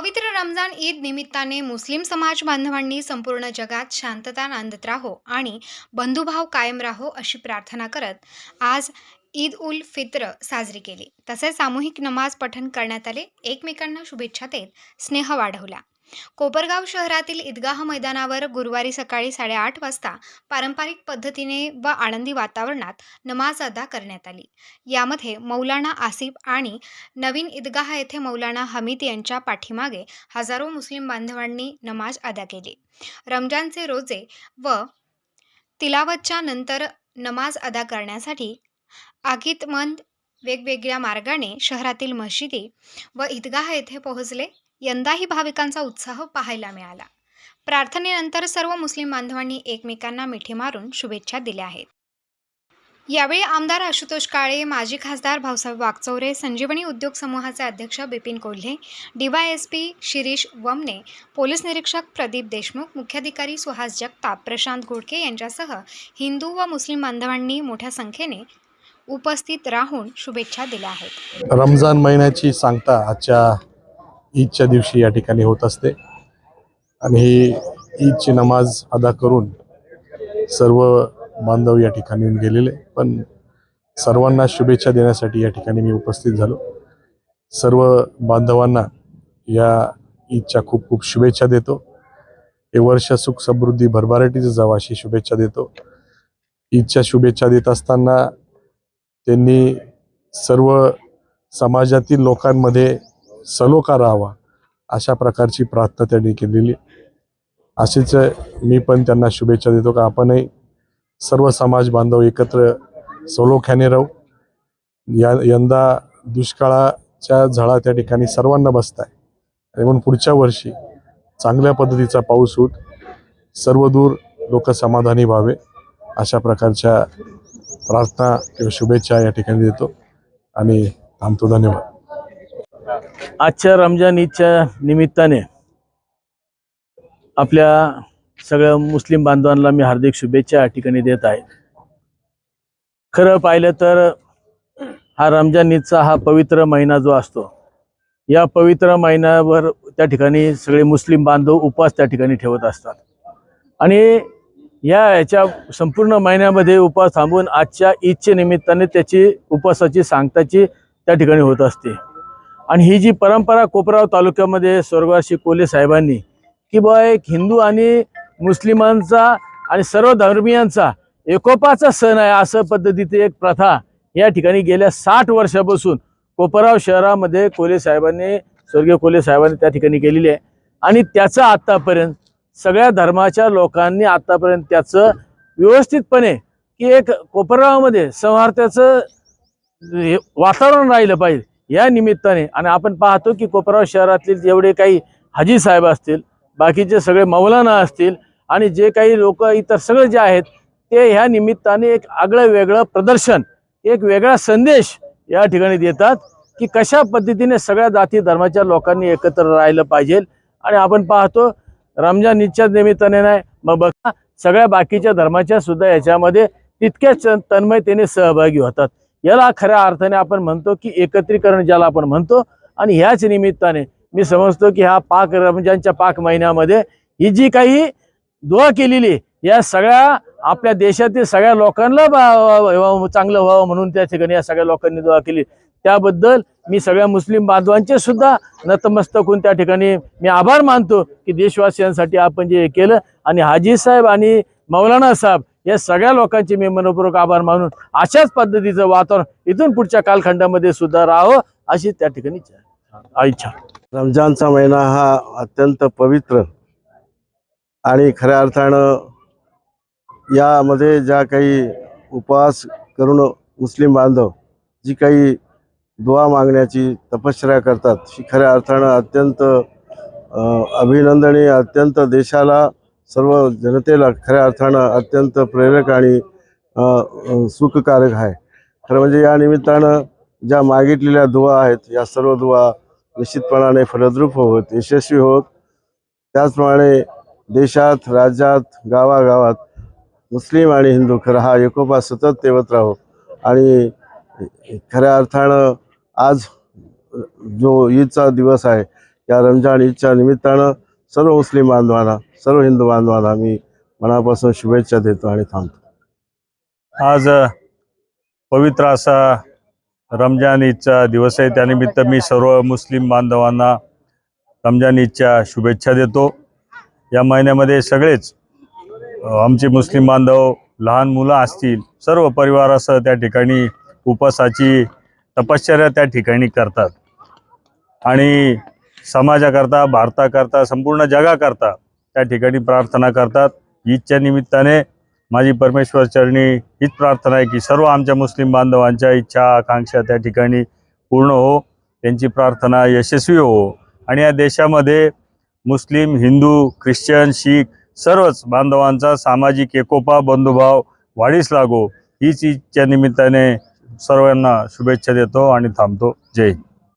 पवित्र रमजान ईद निमित्ताने मुस्लिम समाज बांधवांनी संपूर्ण जगात शांतता नांदत राहो आणि बंधुभाव कायम राहो अशी प्रार्थना करत आज ईद उल फित्र साजरी केली. तसेच सामूहिक नमाज पठण करण्यात आले. एकमेकांना शुभेच्छा देत स्नेह वाढवला. कोपरगाव शहरातील ईदगाह मैदानावर गुरुवारी सकाळी साडेआठ वाजता पारंपरिक पद्धतीने व आनंदी वातावरणात नमाज अदा करण्यात आली. यामध्ये मौलाना आसिफ आणि नवीन ईदगाह येथे मौलाना हमीद यांच्या पाठीमागे हजारो मुस्लिम बांधवांनी नमाज अदा केली. रमजानचे रोजे व तिलावतच्या नंतर नमाज अदा करण्यासाठी आगीतमंद वेगवेगळ्या मार्गाने शहरातील मशिदी व ईदगाह येथे पोहोचले. यंदाही भाविकांचा उत्साह पाहायला मिळाला. प्रार्थनेनंतर सर्व मुस्लिम बांधवांनी एकमेकांना मिठी मारून शुभेच्छा दिल्या आहेत. यावेळी आमदार आशुतोष काळे माजी खासदार भाऊसाहेब वागचौरे संजीवनी उद्योग समूहाचे अध्यक्ष बिपिन कोल्हे डीवायएसपी शिरीष वमने पोलीस निरीक्षक प्रदीप देशमुख मुख्याधिकारी सुहास जगताप प्रशांत घोडके यांच्यासह हिंदू व मुस्लिम बांधवांनी मोठ्या संख्येने उपस्थित राहून शुभेच्छा दिल्या आहेत. रमजान महिन्याची सांगता आजच्या ईदच्या दिवशी या ठिकाणी होत असते. आणि ही ईदची नमाज अदा करून सर्व बांधव या ठिकाणी येऊन गेलेले. पण सर्वांना शुभेच्छा देण्यासाठी या ठिकाणी मी उपस्थित झालो. सर्व बांधवांना या ईदच्या खूप खूप शुभेच्छा देतो. हे वर्ष सुख समृद्धी भरभराटीचं जावं अशी शुभेच्छा देतो. ईदच्या शुभेच्छा देत असताना त्यांनी सर्व समाजातील लोकांमध्ये सलोखा राहावा अशा प्रकारची प्रार्थना त्यांनी केलेली. अशीच मी पण त्यांना शुभेच्छा देतो का आपणही सर्व समाज बांधव एकत्र सलोख्याने राहू. या यंदा दुष्काळाच्या झळा त्या ठिकाणी सर्वांना बसत आहे आणि म्हणून पुढच्या वर्षी चांगल्या पद्धतीचा पाऊस होत सर्व दूर लोक समाधानी व्हावे अशा प्रकारच्या प्रार्थना किंवा शुभेच्छा या ठिकाणी देतो. आणि थांबतो. धन्यवाद. आजच्या रमजान ईदच्या निमित्ताने आपल्या सगळ्या मुस्लिम बांधवांना मी हार्दिक शुभेच्छा या ठिकाणी देत आहे. खरं पाहिलं तर हा रमजान ईदचा हा पवित्र महिना जो असतो या पवित्र महिन्यावर त्या ठिकाणी सगळे मुस्लिम बांधव उपवास त्या ठिकाणी ठेवत असतात. आणि या याच्या संपूर्ण महिन्यामध्ये उपवास थांबून आजच्या ईदच्या निमित्ताने त्याची उपवासाची सांगताची त्या ठिकाणी होत असते. आणि ही जी परंपरा कोपराव तालुक्यामध्ये स्वर्गवासी कोले साहेबांनी की बा एक हिंदू आणि मुस्लिमांचा आणि सर्व धर्मियांचा एकोपाचा सण आहे असं पद्धतीची एक प्रथा या ठिकाणी गेल्या साठ वर्षापासून कोपराव शहरामध्ये कोले साहेबांनी स्वर्गीय कोले साहेबांनी त्या ठिकाणी केलेली आहे. आणि त्याचं आत्तापर्यंत सगळ्या धर्माच्या लोकांनी आत्तापर्यंत त्याचं व्यवस्थितपणे की एक कोपरावामध्ये संहार्थ्याचं हे वातावरण राहिलं पाहिजे. या निमित्ताने आणि आपण पाहतो की कोपराव शहरातील जेवढे काही हाजी साहेब असतील बाकीचे सगळे मौलाना असतील आणि जे काही लोक इतर सगळे जे आहेत ते ह्या निमित्ताने एक आगळं वेगळं प्रदर्शन एक वेगळा संदेश या ठिकाणी देतात की कशा पद्धतीने सगळ्या जाती धर्माच्या लोकांनी एकत्र राहिलं पाहिजे. आणि आपण पाहतो रमजान ईदच्या निमित्ताने नाही मग बघा सगळ्या बाकीच्या धर्माच्या सुद्धा याच्यामध्ये तितक्याच तन्मयतेने सहभागी होतात. याला खऱ्या अर्थाने आपण म्हणतो की एकत्रीकरण ज्याला आपण म्हणतो आणि ह्याच निमित्ताने मी समजतो की ह्या पाक रमजानच्या पाक महिन्यामध्ये ही जी काही दुवा केलेली या सगळ्या आपल्या देशातील सगळ्या लोकांना चांगलं व्हावं म्हणून त्या ठिकाणी या सगळ्या लोकांनी दुवा केली. त्याबद्दल मी सगळ्या मुस्लिम बांधवांचे सुद्धा नतमस्तक होऊन त्या ठिकाणी मी आभार मानतो की देशवासियांसाठी आपण जे हे केलं. आणि हाजी साहेब आणि मौलाना साहेब या सगळ्या लोकांचे मी मनपूर्वक आभार मानून अशाच पद्धतीचं वातावरण इथून पुढच्या कालखंडामध्ये सुद्धा राहावं अशी त्या ठिकाणी इच्छा रमजानचा महिना हा अत्यंत पवित्र आणि खऱ्या अर्थानं यामध्ये ज्या काही उपवास करून मुस्लिम बांधव जी काही दुवा मागण्याची तपश्चर्या करतात ही खऱ्या अर्थानं अत्यंत अ, अभिनंदनीय अत्यंत देशाला सर्व जनतेला खऱ्या अर्थानं अत्यंत प्रेरक आणि सुखकारक आहे. खरं म्हणजे या निमित्तानं ज्या मागितलेल्या दुवा आहेत या सर्व दुवा निश्चितपणाने फलद्रूप होत यशस्वी होत. त्याचप्रमाणे देशात राज्यात गावागावात मुस्लिम आणि हिंदू खरं हा एकोपा सतत तेवत राहो. आणि खऱ्या अर्थानं आज जो ईदचा दिवस आहे या रमजान ईदच्या निमित्तानं सर्व मुस्लिम बांधवांना सर्व हिंदू बांधवांना मी मनापासून शुभेच्छा देतो आणि थांबतो. आज पवित्र असा रमजान ईदचा दिवस आहे. त्यानिमित्त मी सर्व मुस्लिम बांधवांना रमजान ईदच्या शुभेच्छा देतो. या महिन्यामध्ये सगळेच आमचे मुस्लिम बांधव लहान मुलं असतील सर्व परिवारासह त्या ठिकाणी उपवासाची तपश्चर्या त्या ठिकाणी करतात. आणि समाजाकरता भारताकरता संपूर्ण जगाकरता त्या ठिकाणी प्रार्थना करतात. ईदच्या निमित्ताने माझी परमेश्वर चरणी हीच प्रार्थना आहे की सर्व आमच्या मुस्लिम बांधवांच्या इच्छा आकांक्षा त्या ठिकाणी पूर्ण हो. त्यांची प्रार्थना यशस्वी हो. आणि या देशामध्ये मुस्लिम हिंदू ख्रिश्चन शीख सर्वच बांधवांचा सामाजिक एकोपा बंधुभाव वाढीस लागो. हीच ईदच्या निमित्ताने सर्वांना शुभेच्छा देतो आणि थांबतो. जय हिंद.